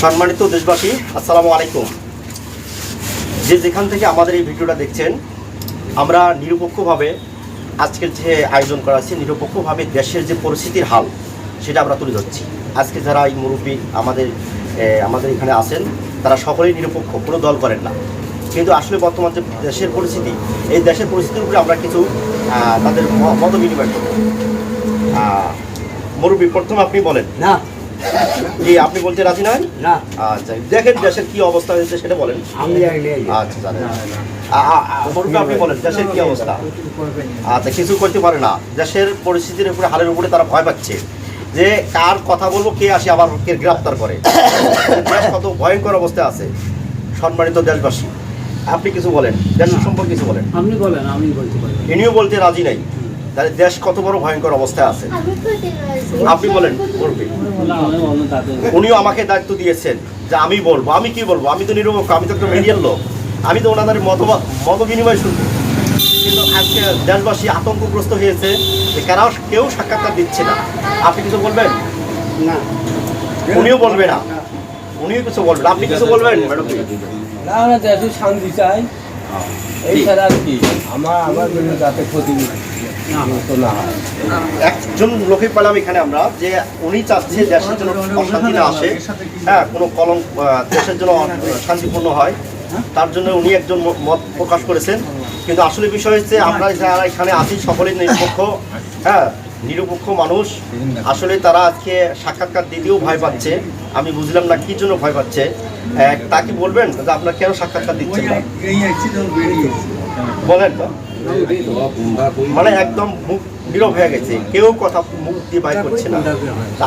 সম্মানিত দেশবাসী, আসসালামু আলাইকুম। যে যেখান থেকে আমাদের এই ভিডিওটা দেখছেন, আমরা নিরপেক্ষভাবে আজকের যে আয়োজন করা আছে নিরপেক্ষভাবে দেশের যে পরিস্থিতির হাল, সেটা আমরা তুলে ধরছি। আজকে যারা এই মুরব্বী আমাদের আমাদের এখানে আছেন, তারা সকলেই নিরপেক্ষ, কোনো দল করেন না। কিন্তু আসলে বর্তমান যে দেশের পরিস্থিতি, এই দেশের পরিস্থিতির উপরে আমরা কিছু তাদের মত বিনিময় করব। মুরব্বী প্রথম আপনি বলেন। না। জি আপনি বলতে রাজি নয়? না। আচ্ছা দেখেন দেশের কি অবস্থা হয়েছে সেটা বলেন। আমি আচ্ছা জানেন। আপনি বলেন দেশের কি অবস্থা? আচ্ছা কিছু করতে পারে না। দেশের পরিস্থিতির উপরে হালের উপরে তারা ভয় পাচ্ছে। যে কার কথা বলব কে আসে আবার কে গ্রেপ্তার করে? দেশ কত ভয়ঙ্কর অবস্থায় আছে সম্মানিত দেশবাসী। আপনি কিছু বলেন দেশের সম্পর্কে কিছু বলেন। আপনি বলেন আমি বলতে পারি ইনিও বলতে রাজি নাই। তাহলে দেশ কত বড় ভয়ঙ্কর অবস্থায় আছে? আপনি বলেন উনিও আমাকে দায়িত্ব দিয়েছেন যে আমি বলব। আমি কি বলব? আমি তো নিরপেক্ষ আমি তো একটা মিডিয়ার লোক। আমি তো ওনাদের মত মত বিনিময় শুনব। কিন্তু আজকে দেশবাসী আতঙ্কগ্রস্ত হয়েছে যে কারা কেউ সাক্ষাৎকার দিচ্ছে না। আপনি কিছু বলবেন? না। উনিও বলবে না। উনিও কিছু বলবেন। আপনি কিছু বলবেন ম্যাডাম না আমরা শান্তি চাই এই ছাড়া আর কি। আমার আমার জন্য যাতে ক্ষতি তো না হয়। একজন লোকে পেলাম এখানে আমরা যে উনি চাচ্ছে দেশের জন্য অশান্তি না আসে। হ্যাঁ কোনো কলম দেশের জন্য শান্তিপূর্ণ হয়। তার জন্য উনি একজন মত প্রকাশ করেছেন। কিন্তু আসলে বিষয় হচ্ছে আমরা যারা এখানে আছি সকলেই নিরপেক্ষ। হ্যাঁ নিরপেক্ষ মানুষ। আসলে তারা আজকে সাক্ষাৎকার দিতেও ভয় পাচ্ছে। আমি বুঝলাম না কি জন্য ভয় পাচ্ছে। এক, তা কি বলবেন? যে আপনার কেন সাক্ষাৎকার দিচ্ছেন না? বলেন তো। মানে একদম মুখ নীরব হয়ে গেছে। কেউ কথা মুখ দিয়ে বাইর করছে না।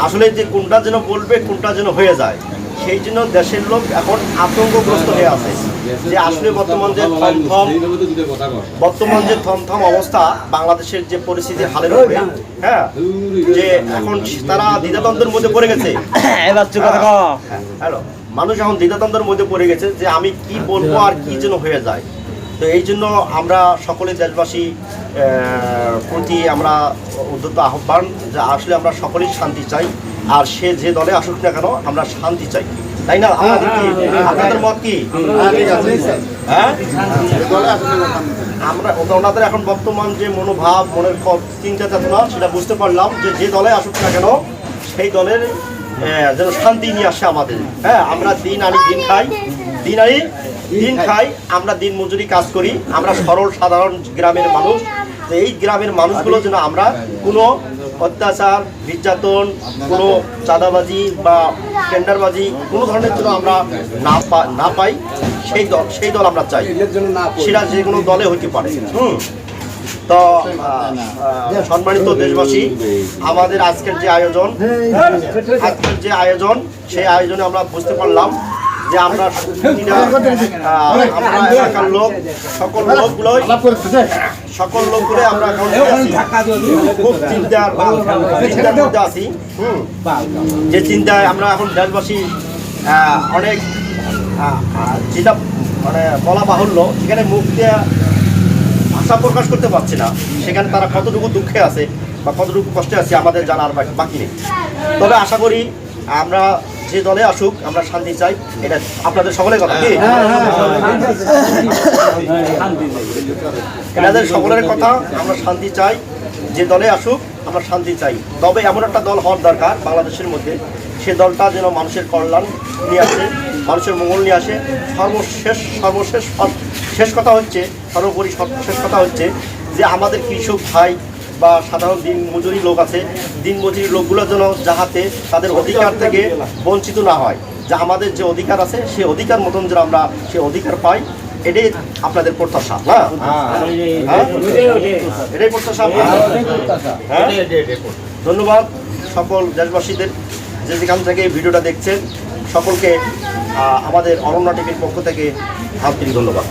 আসলে যে কোনটা যেন বলবে কোনটা যেন হয়ে যায় সেই জন্য দেশের লোক এখন আতঙ্কগ্রস্ত হয়ে আছে যে আসলে বর্তমান যে থমথম বর্তমান যে থমথম অবস্থা বাংলাদেশের যে পরিস্থিতি হালের উপরে হ্যাঁ যে এখন তারা দ্বিধাদ্বন্দ্বের মধ্যে পড়ে গেছে। হ্যাঁ, হ্যালো মানুষ এখন দ্বিধাদ্বন্দ্বের মধ্যে পড়ে গেছে যে আমি কি বলব আর কি যেন হয়ে যায়। তো এই জন্য আমরা সকলে দেশবাসী প্রতি আমরা উদ্যত আহ্বান যে আসলে আমরা সকলেই শান্তি চাই। আর সে যে দলে আসুক না কেন আমরা শান্তি চাই। তাই না? আপনাদের কি? আপনাদের মত কি? হ্যাঁ আমরা ওনাদের এখন বর্তমান যে মনোভাব মনের চিন্তা চেতনা সেটা বুঝতে পারলাম যে যে দলে আসুক না কেন সেই দলের যেন শান্তি নিয়ে আসে আমাদের। হ্যাঁ আমরা দিন আনি দিন খাই। দিন আনি দিন খাই। আমরা দিন মজুরি কাজ করি আমরা সরল সাধারণ গ্রামের মানুষ। এই গ্রামের মানুষগুলো যেন আমরা কোনো অত্যাচার নির্যাতন কোনো চাঁদাবাজি বা টেন্ডারবাজি কোনো ধরনের জন্য আমরা না না পাই সেই দল সেই দল আমরা চাই। সেটা যে কোনো দলে হইতে পারে। হুম। তো সম্মানিত দেশবাসী আমাদের আজকের যে আয়োজন আজকের যে আয়োজন সেই আয়োজনে আমরা বুঝতে পারলাম যে আমরা আমরা এলাকার লোক, সকল লোকগুলোই সকল লোকগুলোই আমরা। খুব চিন্তার চিন্তার মধ্যে আছি। যে চিন্তায় আমরা এখন দেশবাসী অনেক যেটা মানে বলা বাহুল্য, সেখানে মুখ দিয়ে ভাষা প্রকাশ করতে পারছি না। সেখানে তারা কতটুকু দুঃখে আছে বা কতটুকু কষ্টে আছে আমাদের জানার বাকি নেই। তবে আশা করি আমরা যে দলে আসুক আমরা শান্তি চাই। এটা আপনাদের সকলের কথা কি? এনাদের সকলের কথা আমরা শান্তি চাই। যে দলে আসুক আমরা শান্তি চাই। তবে এমন একটা দল হওয়ার দরকার বাংলাদেশের মধ্যে। সে দলটা যেন মানুষের কল্যাণ নিয়ে আসে মানুষের মঙ্গল নিয়ে আসে। সর্বশেষ সর্বশেষ শেষ কথা হচ্ছে সর্বোপরি সর্বশেষ কথা হচ্ছে যে আমাদের কৃষক ভাই বা সাধারণ দিন মজুরি লোক আছে দিন মজুরি লোকগুলো যেন যাহাতে তাদের অধিকার থেকে বঞ্চিত না হয়। যা আমাদের যে অধিকার আছে, সে অধিকার মতন যেন আমরা সে অধিকার পাই, এটাই আপনাদের প্রত্যাশা হ্যাঁ? এটাই প্রত্যাশা হ্যাঁ? ধন্যবাদ সকল দেশবাসীদের যে যেখান থেকে ভিডিওটা দেখছেন, সকলকে আমাদের অরণ্য টিভির পক্ষ থেকে আন্তরিক ধন্যবাদ।